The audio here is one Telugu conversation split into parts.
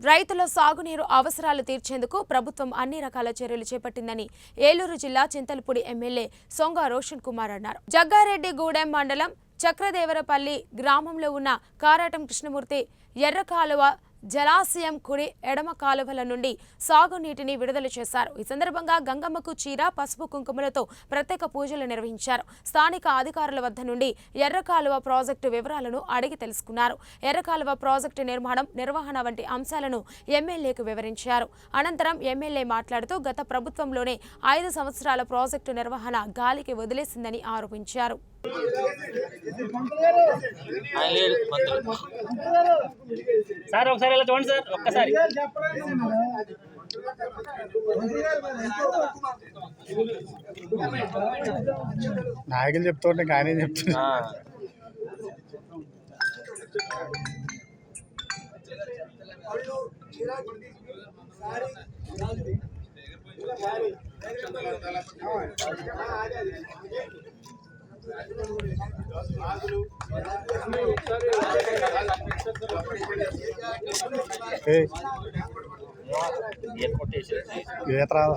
రైతుల సాగునీరు అవసరాలు తీర్చేందుకు ప్రభుత్వం అన్ని రకాల చర్యలు చేపట్టిందని ఏలూరు జిల్లా చింతలపూడి ఎమ్మెల్యే సొంగ రోషన్ కుమార్ అన్నారు. జగ్గారెడ్డిగూడెం మండలం చక్రదేవరపల్లి గ్రామంలో ఉన్న కారాటం కృష్ణమూర్తి ఎర్రకాలువ జలాశయం కుడి ఎడమ కాలువల నుండి సాగునీటిని విడుదల చేశారు. ఈ సందర్భంగా గంగమ్మకు చీర పసుపు కుంకుమలతో ప్రత్యేక పూజలు నిర్వహించారు. స్థానిక అధికారుల వద్ద నుండి ఎర్రకాలువ ప్రాజెక్టు వివరాలను అడిగి తెలుసుకున్నారు. ఎర్రకాలువ ప్రాజెక్టు నిర్మాణం నిర్వహణ వంటి అంశాలను ఎమ్మెల్యేకు వివరించారు. అనంతరం ఎమ్మెల్యే మాట్లాడుతూ గత ప్రభుత్వంలోనే ఐదు సంవత్సరాల ప్రాజెక్టు నిర్వహణ గాలికి వదిలేసిందని ఆరోపించారు. సార్ ఒకసారి ఇలా చూడండి సార్ ఒక్కసారి నాయకులు చెప్తుంటే ఇంకా ఆయనే చెప్తున్నా ఆ,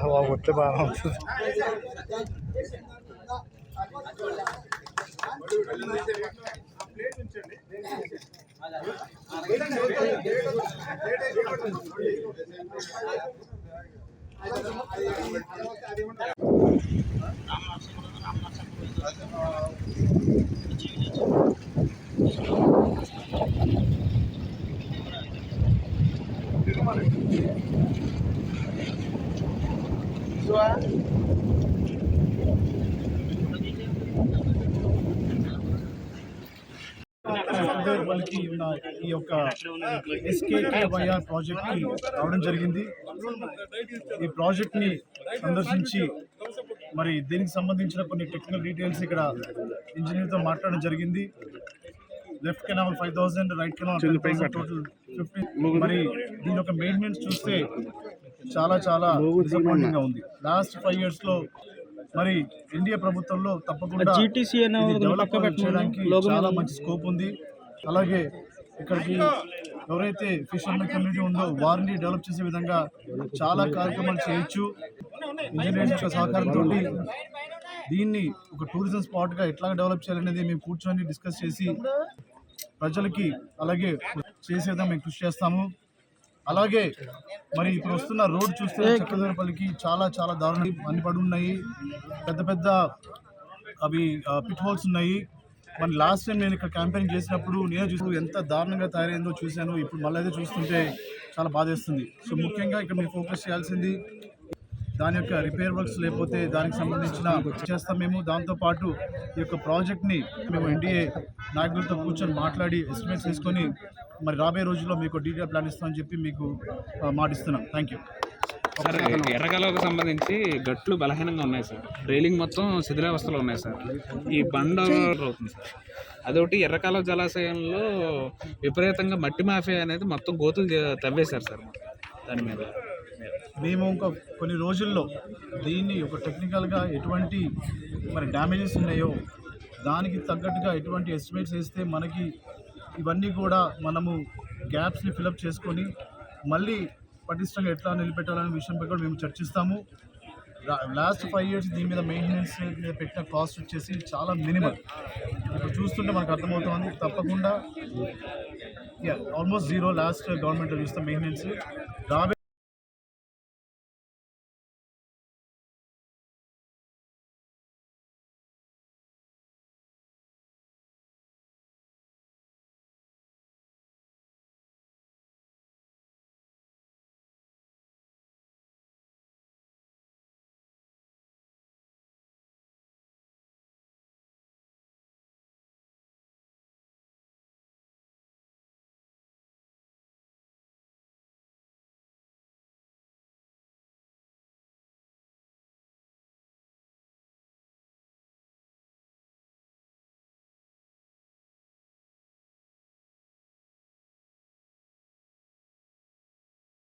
బాబు వస్తే బాగా ఉంటుంది. వాళ్ళకి ఉన్న ఈ యొక్క ఎస్కేకేవైఆర్ ప్రాజెక్ట్ రావడం జరిగింది. ఈ ప్రాజెక్ట్ని సందర్శించి మరి దీనికి సంబంధించిన కొన్ని టెక్నికల్ డీటెయిల్స్ ఇక్కడ ఇంజనీర్తో మాట్లాడడం జరిగింది. Left canal five thousand right canal total fifteen మరి దీని యొక్క మెయింటెనెన్స్ చూస్తే చాలా చాలా డిసప్పాయింటింగ్గా ఉంది. లాస్ట్ ఫైవ్ ఇయర్స్లో మరి ఎన్డీఏ ప్రభుత్వంలో తప్పకుండా జీటీసీ అనే ఇది ఒక డెవలప్ పక్క పెట్టండి. చేయడానికి చాలా. మంచి స్కోప్ ఉంది. అలాగే ఇక్కడికి ఎవరైతే ఫిషర్మెన్ కమ్యూనిటీ ఉందో వారిని డెవలప్ చేసే విధంగా చాలా కార్యక్రమాలు చేయొచ్చు. ఇంజనీర్స్ యొక్క సహకారంతో దీన్ని ఒక టూరిజం స్పాట్గా ఎట్లా డెవలప్ చేయాలనేది మేము కూర్చొని డిస్కస్ చేసి ప్రజలకి అలాగే చేసే విధంగా మేము కృషి చేస్తాము. అలాగే మరి ఇప్పుడు వస్తున్న రోడ్ చూస్తే చక్రధరపల్లికి చాలా చాలా దారుణం. అన్ని పడి ఉన్నాయి. పెద్ద పెద్ద అవి పిట్ హోల్స్ ఉన్నాయి. మరి లాస్ట్ టైం నేను ఇక్కడ క్యాంపెయిన్ చేసినప్పుడు నేను చూసి ఎంత దారుణంగా తయారైందో చూశాను. ఇప్పుడు మళ్ళీ అయితే చూస్తుంటే చాలా బాధేస్తుంది. సో ముఖ్యంగా ఇక్కడ మేము ఫోకస్ చేయాల్సింది దాని యొక్క రిపేర్ వర్క్స్ లేకపోతే దానికి సంబంధించిన చేస్తాం మేము. దాంతోపాటు ఈ యొక్క ప్రాజెక్ట్ని మేము ఎన్డీఏ నాయకులతో కూర్చొని మాట్లాడి ఎస్టిమేట్స్ తీసుకొని మరి రాబోయే రోజుల్లో మీకు డీటెయిల్ ప్లాన్ ఇస్తామని చెప్పి మీకు మాటిస్తున్నాం థ్యాంక్ యూ సార్ ఎర్రకాలువకు సంబంధించి గట్లు బలహీనంగా ఉన్నాయి సార్. రైలింగ్ మొత్తం శిథిలావస్థలో ఉన్నాయి సార్. ఈ బండ అవుతుంది సార్. అదొకటి ఎర్రకాలువ జలాశయంలో విపరీతంగా మట్టి మాఫియా అనేది మొత్తం గోతులు తవ్వేశారు సార్. దాని మీద. మేము ఇంకా కొన్ని రోజుల్లో దీన్ని ఒక టెక్నికల్గా ఎటువంటి మరి డ్యామేజెస్ ఉన్నాయో దానికి తగ్గట్టుగా ఎటువంటి ఎస్టిమేట్స్ వేస్తే మనకి ఇవన్నీ కూడా మనము గ్యాప్స్ని ఫిలప్ చేసుకొని మళ్ళీ పటిష్టంగా ఎట్లా నిలబెట్టాలనే విషయంపై కూడా మేము చర్చిస్తాము. లాస్ట్ ఫైవ్ ఇయర్స్ దీని మీద మెయింటెనెన్స్ మీద పెట్టిన కాస్ట్ వచ్చేసి చాలా మినిమల్. ఇప్పుడు చూస్తుంటే మనకు అర్థమవుతుంది తప్పకుండా ఆల్మోస్ట్ జీరో లాస్ట్ గవర్నమెంట్లో చూస్తే మెయింటెనెన్స్. రాబే